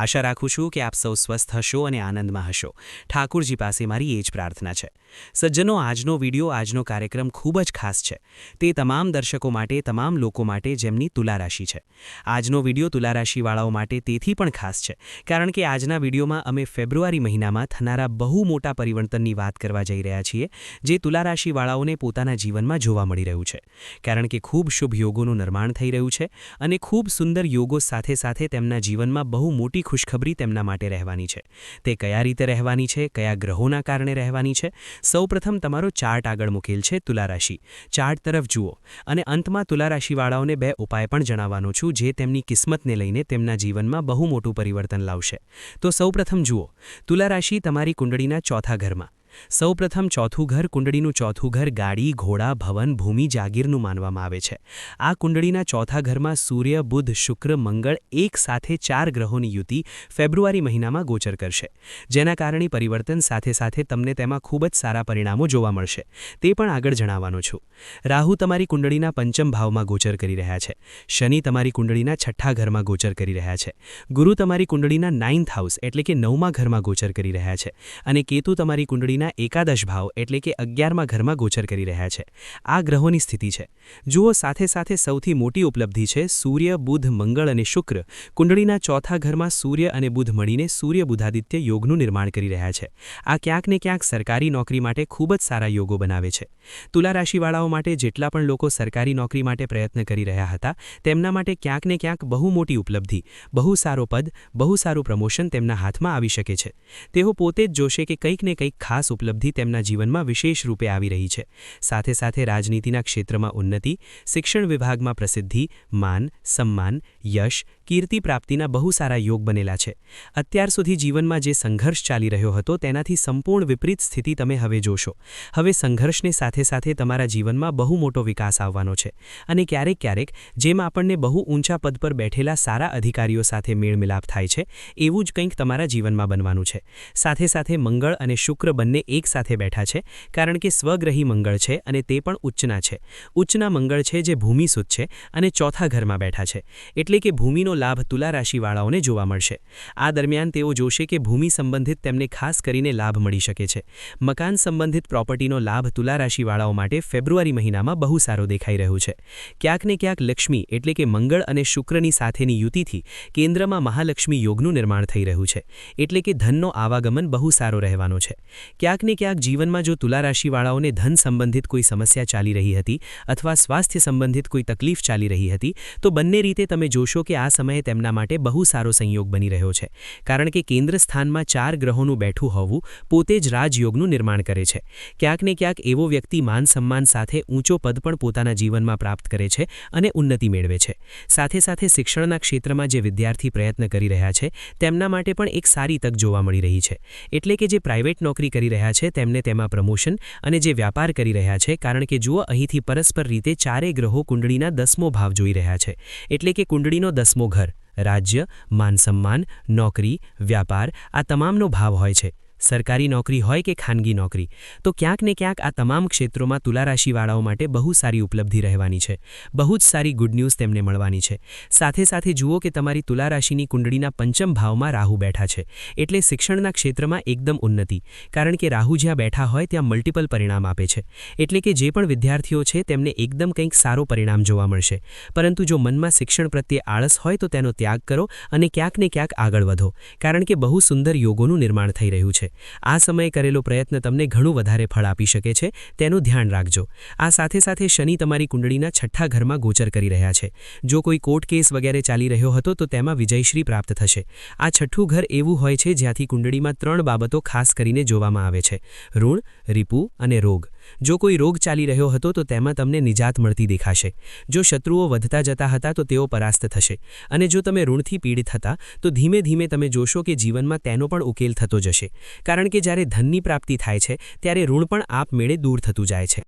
આશા રાખું છું કે આપ સૌ સ્વસ્થ હશો અને આનંદમાં હશો. ઠાકુરજી પાસે મારી એ જ પ્રાર્થના છે. સજ્જનો, આજનો વીડિયો, આજનો કાર્યક્રમ ખૂબ જ ખાસ છે. તે તમામ દર્શકો માટે, તમામ લોકો માટે જેમની તુલારાશિ છે. આજનો વિડિયો તુલારાશિવાળાઓ માટે તેથી પણ ખાસ છે. કારણ કે આજના વિડીયોમાં અમે ફેબ્રુઆરી મહિનામાં થનારા બહુ મોટા પરિવર્તનની વાત કરવા જઈ રહ્યા છીએ, જે તુલારાશિવાળાઓને પોતાના જીવનમાં જોવા મળી રહ્યું છે. કારણ કે ખૂબ શુભ યોગોનું નિર્માણ થઈ રહ્યું છે અને ખૂબ સુંદર યોગો સાથે સાથે તેમના જીવનમાં બહુ મોટી ખુશખબરી તેમના માટે રહેવાની છે. તે કયા રીતે રહેવાની છે, કયા ગ્રહોના કારણે રહેવાની છે? સૌપ્રથમ તમારો ચાર્ટ આગળ મૂકેલ છે તુલારાશિ. ચાર્ટ તરફ જુઓ. અને અંતમાં તુલારાશિવાળાઓને બે ઉપાય પણ જણાવવાનો છું જે તેમની કિસ્મતને લઈને તેમના જીવનમાં બહુ મોટું પરિવર્તન લાવશે. તો સૌપ્રથમ જુઓ. તુલા રાશિ તમારી કુંડળીના ચોથા ઘરમાં. સૌપ્રથમ ચોથું ઘર કુંડળીનું ચોથું ઘર ગાડી, ઘોડા, ભવન, ભૂમિ, જાગીરનું માનવામાં આવે છે. આ કુંડળીના ચોથા ઘરમાં સૂર્ય, બુધ, શુક્ર, મંગળ એક સાથે ચાર ગ્રહોની યુતિ ફેબ્રુઆરી મહિનામાં ગોચર કરશે. જેના કારણે પરિવર્તન સાથે સાથે તમને તેમાં ખૂબ જ સારા પરિણામો જોવા મળશે. તે પણ આગળ જણાવવાનો છું. રાહુ તમારી કુંડળીના પંચમ ભાવમાં ગોચર કરી રહ્યા છે. શનિ તમારી કુંડળીના છઠ્ઠા ઘરમાં ગોચર કરી રહ્યા છે. ગુરુ તમારી કુંડળીના નાઇન્થ હાઉસ એટલે કે નવમા ઘરમાં ગોચર કરી રહ્યા છે. અને કેતુ તમારી કુંડળીના શનિના એકાદશ ભાવ એટલે કે અગિયારમાં ઘરમાં ગોચર કરી રહ્યા છે. આ ગ્રહોની સ્થિતિ છે. જુઓ, સાથે સાથે સૌથી મોટી ઉપલબ્ધિ છે સૂર્ય, બુધ, મંગળ અને શુક્ર. કુંડળીના ચોથા ઘરમાં સૂર્ય અને બુધ મળીને સૂર્ય બુધાદિત્ય યોગનું નિર્માણ કરી રહ્યા છે. આ ક્યાંક ને ક્યાંક સરકારી નોકરી માટે ખૂબ જ સારા યોગો બનાવે છે. તુલા રાશિવાળાઓ માટે જેટલા પણ લોકો સરકારી નોકરી માટે પ્રયત્ન કરી રહ્યા હતા, તેમના માટે ક્યાંક ને ક્યાંક બહુ મોટી ઉપલબ્ધિ, બહુ સારો પદ, બહુ સારું પ્રમોશન તેમના હાથમાં આવી શકે છે. તેઓ પોતે જ જોશે કે કંઈક ને કંઈક ખાસ ઉપલબ્ધિ તેમના જીવનમાં વિશેષ રૂપે આવી રહી છે. સાથે સાથે રાજનીતિના ક્ષેત્રમાં ઉન્નતિ, શિક્ષણ વિભાગમાં પ્રસિદ્ધિ, માન, સન્માન, યશ, કીર્તિ પ્રાપ્તિના બહુ સારા યોગ બનેલા છે. અત્યાર સુધી જીવનમાં જે સંઘર્ષ ચાલી રહ્યો હતો તેનાથી સંપૂર્ણ વિપરીત સ્થિતિ તમે હવે જોશો. હવે સંઘર્ષને સાથે સાથે તમારા જીવનમાં બહુ મોટો વિકાસ આવવાનો છે અને ક્યારેક ક્યારેક જેમ આપણને બહુ ઊંચા પદ પર બેઠેલા સારા અધિકારીઓ સાથે મેળમિલાપ થાય છે, એવું જ કંઈક તમારા જીવનમાં બનવાનું છે. સાથે સાથે મંગળ અને શુક્ર બંને બંને એક સાથે બેઠા છે, કારણ કે સ્વગ્રહી મંગળ છે અને તે પણ ઉચ્ચના છે. ઉચ્ચના મંગળ છે જે ભૂમિસુદ છે અને ચોથા ઘરમાં બેઠા છે. એટલે કે ભૂમિનો લાભ તુલા રાશિવાળાઓને જોવા મળશે. આ દરમિયાન તેઓ જોશે કે ભૂમિ સંબંધિત તેમને ખાસ કરીને લાભ મળી શકે છે. મકાન સંબંધિત પ્રોપર્ટીનો લાભ તુલા રાશિવાળાઓ માટે ફેબ્રુઆરી મહિનામાં બહુ સારો દેખાઈ રહ્યું છે. ક્યાંક ને ક્યાંક લક્ષ્મી એટલે કે મંગળ અને શુક્રની સાથેની યુતિથી કેન્દ્રમાં મહાલક્ષ્મી યોગનું નિર્માણ થઈ રહ્યું છે. એટલે કે ધનનો આવાગમન બહુ સારો રહેવાનો છે. ક્યાંક ને ક્યાંક જીવનમાં જો તુલા રાશિવાળાઓને ધન સંબંધિત કોઈ સમસ્યા ચાલી રહી હતી અથવા સ્વાસ્થ્ય સંબંધિત કોઈ તકલીફ ચાલી રહી હતી, તો બંને રીતે તમે જોશો કે આ સમયે તેમના માટે બહુ સારો સંયોગ બની રહ્યો છે. કારણ કે કેન્દ્ર સ્થાનમાં ચાર ગ્રહોનું બેઠું હોવું પોતે જ રાજયોગનું નિર્માણ કરે છે. ક્યાંક ને ક્યાંક એવો વ્યક્તિ માન સન્માન સાથે ઊંચો પદ પણ પોતાના જીવનમાં પ્રાપ્ત કરે છે અને ઉન્નતિ મેળવે છે. સાથે સાથે શિક્ષણના ક્ષેત્રમાં જે વિદ્યાર્થી પ્રયત્ન કરી રહ્યા છે, તેમના માટે પણ એક સારી તક જોવા મળી રહી છે. એટલે કે જે પ્રાઇવેટ નોકરી કરી રહ્યા રહ્યા છે, તેમને તેમાં પ્રમોશન અને જે વ્યાપાર કરી રહ્યા છે, કારણ કે જુઓ અહીંથી પરસ્પર રીતે ચારે ગ્રહો કુંડળીના દસમો ભાવ જોઈ રહ્યા છે. એટલે કે કુંડળીનો દસમો ઘર, રાજ્ય માનસન્માન નોકરી, વ્યાપાર આ તમામનો ભાવ હોય છે. સરકારી નોકરી હોય કે ખાનગી નોકરી, તો ક્યાંક ને ક્યાંક આ તમામ ક્ષેત્રોમાં તુલા રાશિવાળાઓ માટે બહુ સારી ઉપલબ્ધિ રહેવાની છે. બહુ જ સારી ગુડ ન્યૂઝ તેમને મળવાની છે. સાથે સાથે જુઓ કે તમારી તુલા રાશિની કુંડળીના પંચમ ભાવમાં રાહુ બેઠા છે. એટલે શિક્ષણના ક્ષેત્રમાં એકદમ ઉન્નતિ, કારણ કે રાહુ જ્યાં બેઠા હોય ત્યાં મલ્ટિપલ પરિણામ આપે છે. એટલે કે જે પણ વિદ્યાર્થીઓ છે તેમને એકદમ કંઈક સારો પરિણામ જોવા મળશે. પરંતુ જો મનમાં શિક્ષણ પ્રત્યે આળસ હોય તો તેનો ત્યાગ કરો અને ક્યાંક ને ક્યાંક આગળ વધો, કારણ કે બહુ સુંદર યોગોનું નિર્માણ થઈ રહ્યું છે. આ સમયે કરેલો પ્રયત્ન તમને ઘણું વધારે ફળ આપી શકે છે, તેનું ધ્યાન રાખજો. આ સાથે સાથે શનિ તમારી કુંડળીના છઠ્ઠા ઘરમાં ગોચર કરી રહ્યા છે. જો કોઈ કોર્ટ કેસ વગેરે ચાલી રહ્યો હતો તો તેમાં વિજયશ્રી પ્રાપ્ત થશે. આ છઠ્ઠું ઘર એવું હોય છે જ્યાંથી કુંડળીમાં ત્રણ બાબતો ખાસ કરીને જોવામાં આવે છે. ઋણ, રીપુ અને રોગ. જો કોઈ રોગ ચાલી રહ્યો હતો તો તેમાં તમને નિજાત મળતી દેખાશે. જો શત્રુઓ વધતા જતા હતા તો તેઓ પરાસ્ત થશે. અને જો તમે ઋણથી પીડિત હતા, તો ધીમે ધીમે તમે જોશો કે જીવનમાં તેનો પણ ઉકેલ થતો જશે. કારણ કે જ્યારે ધનની પ્રાપ્તિ થાય છે, ત્યારે ઋણ પણ આપમેળે દૂર થતું જાય છે.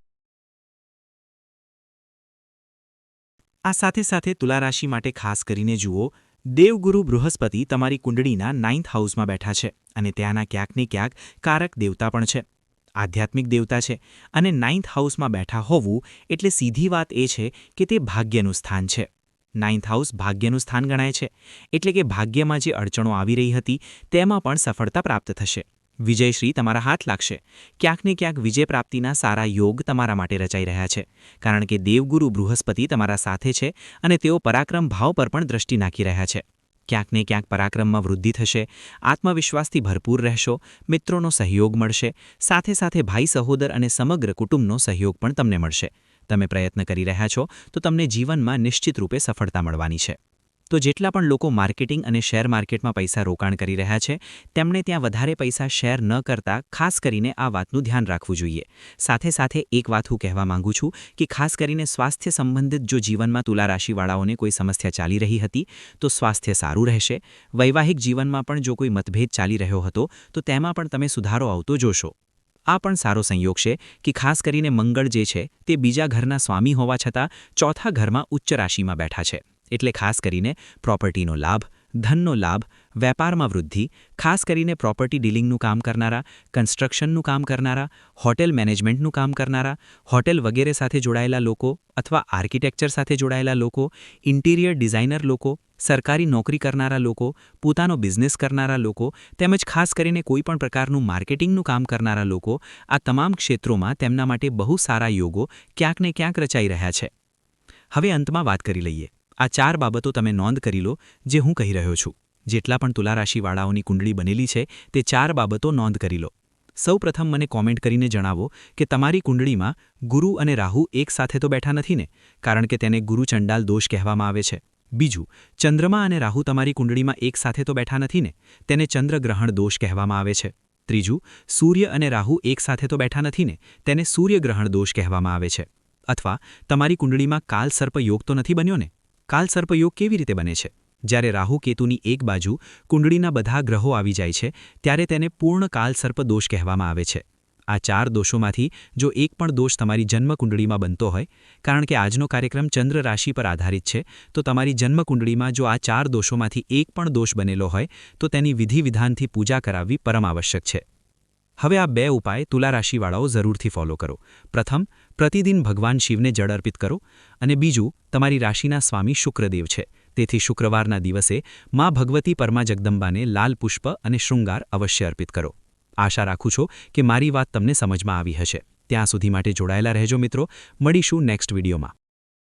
આ સાથે સાથે તુલા રાશિ માટે ખાસ કરીને જુઓ, દેવગુરુ બૃહસ્પતિ તમારી કુંડળીના નાઇન્થ હાઉસમાં બેઠા છે અને ત્યાંના ક્યાંક ને ક્યાંક કારક દેવતા પણ છે. આધ્યાત્મિક દેવતા છે અને નાઇન્થ હાઉસમાં બેઠા હોવું એટલે સીધી વાત એ છે કે તે ભાગ્યનું સ્થાન છે. નાઇન્થ હાઉસ ભાગ્યનું સ્થાન ગણાય છે એટલે કે ભાગ્યમાં જે અડચણો આવી રહી હતી તેમાં પણ સફળતા પ્રાપ્ત થશે. વિજયશ્રી, તમારા હાથ લાગશે. ક્યાંક ને ક્યાંક વિજય પ્રાપ્તિના સારા યોગ તમારા માટે રચાઈ રહ્યા છે. કારણ કે દેવગુરુ બૃહસ્પતિ તમારા સાથે છે અને તેઓ પરાક્રમ ભાવ પર પણ દ્રષ્ટિ નાખી રહ્યા છે. ક્યાંક ને ક્યાંક પરાક્રમમાં વૃદ્ધિ થશે, આત્મવિશ્વાસથી ભરપૂર રહેશો, મિત્રોનો સહયોગ મળશે, સાથે સાથે ભાઈ સહોદર અને સમગ્ર કુટુંબનો સહયોગ પણ તમને મળશે. તમે પ્રયત્ન કરી રહ્યા છો તો તમને જીવનમાં નિશ્ચિત રૂપે સફળતા મળવાની છે. તો જેટલા પણ લોકો માર્કેટિંગ અને શેર માર્કેટમાં પૈસા રોકાણ કરી રહ્યા છે, તેમણે ત્યાં વધારે પૈસા શેર ન કરતા ખાસ કરીને આ વાતનું ધ્યાન રાખવું જોઈએ. સાથે સાથે એક વાત હું કહેવા માંગુ છું કે ખાસ કરીને સ્વાસ્થ્ય સંબંધિત જો જીવનમાં તુલા રાશિવાળાઓને કોઈ સમસ્યા ચાલી રહી હતી, તો સ્વાસ્થ્ય સારું રહેશે. વૈવાહિક જીવનમાં પણ જો કોઈ મતભેદ ચાલી રહ્યો હતો, તો તેમાં પણ તમે સુધારો આવતો જોશો. આ પણ સારો સંયોગ છે કે ખાસ કરીને મંગળ જે છે, તે બીજા ઘરના સ્વામી હોવા છતાં ચોથા ઘરમાં ઉચ્ચ રાશિમાં બેઠા છે. એટલે ખાસ કરીને પ્રોપર્ટીનો લાભ, ધનનો લાભ, વેપારમાં વૃદ્ધિ, ખાસ કરીને પ્રોપર્ટી ડીલિંગનું કામ કરનારા, કન્સ્ટ્રક્શનનું કામ કરનારા, હોટેલ મેનેજમેન્ટનું કામ કરનારા, હોટેલ વગેરે સાથે જોડાયેલા લોકો અથવા આર્કિટેક્ચર સાથે જોડાયેલા લોકો, ઇન્ટિરિયર ડિઝાઇનર લોકો, સરકારી નોકરી કરનારા લોકો, પોતાનો બિઝનેસ કરનારા લોકો, તેમજ ખાસ કરીને કોઈપણ પ્રકારનું માર્કેટિંગનું કામ કરનારા લોકો, આ તમામ ક્ષેત્રોમાં તેમના માટે બહુ સારા યોગો ક્યાંક ને ક્યાંક રચાઈ રહ્યા છે. હવે અંતમાં વાત કરી લઈએ. આ ચાર બાબતો તમે નોંધ કરી લો, જે હું કહી રહ્યો છું. જેટલા પણ તુલા રાશિવાળાઓની કુંડળી બનેલી છે, તે ચાર બાબતો નોંધ કરી લો. સૌ પ્રથમ મને કોમેન્ટ કરીને જણાવો કે તમારી કુંડળીમાં ગુરુ અને રાહુ એક સાથે તો બેઠા નથી ને, કારણ કે તેને ગુરુ ચંડાલ દોષ કહેવામાં આવે છે. બીજું, ચંદ્રમા અને રાહુ તમારી કુંડળીમાં એક સાથે તો બેઠા નથી ને, તેને ચંદ્રગ્રહણ દોષ કહેવામાં આવે છે. ત્રીજું, સૂર્ય અને રાહુ એક સાથે તો બેઠા નથી ને, તેને સૂર્યગ્રહણ દોષ કહેવામાં આવે છે. અથવા, તમારી કુંડળીમાં કાલ સર્પ યોગ તો નથી બન્યો ને? કાલ સર્પયોગ કેવી રીતે બને છે? જ્યારે રાહુ કેતુની એક બાજુ કુંડળીના બધા ગ્રહો આવી જાય છે, ત્યારે તેને પૂર્ણ કાલ સર્પ દોષ કહેવામાં આવે છે. આ ચાર દોષોમાંથી જો એક પણ દોષ તમારી જન્મકુંડળીમાં બનતો હોય, કારણ કે આજનો કાર્યક્રમ ચંદ્ર રાશિ પર આધારિત છે, તો તમારી જન્મકુંડળીમાં જો આ ચાર દોષોમાંથી એક પણ દોષ બનેલો હોય, તો તેની વિધિ વિધાનથી પૂજા કરાવવી પરમ આવશ્યક છે. હવે આ બે ઉપાય તુલા રાશિવાળાઓ જરૂરથી ફોલો કરો. પ્રથમ પ્રતિદિન ભગવાન શિવને જળ અર્પિત કરો અને બીજું, તમારી રાશિના સ્વામી શુક્રદેવ છે. તેથી શુક્રવારના દિવસે મા ભગવતી પરમા જગદંબાને લાલ પુષ્પ અને શૃંગાર અવશ્ય અર્પિત કરો. આશા રાખું છું કે મારી વાત તમને સમજમાં આવી હશે. ત્યાં સુધી માટે જોડાયેલા રહેજો મિત્રો. મળીશું નેક્સ્ટ વિડીયોમાં.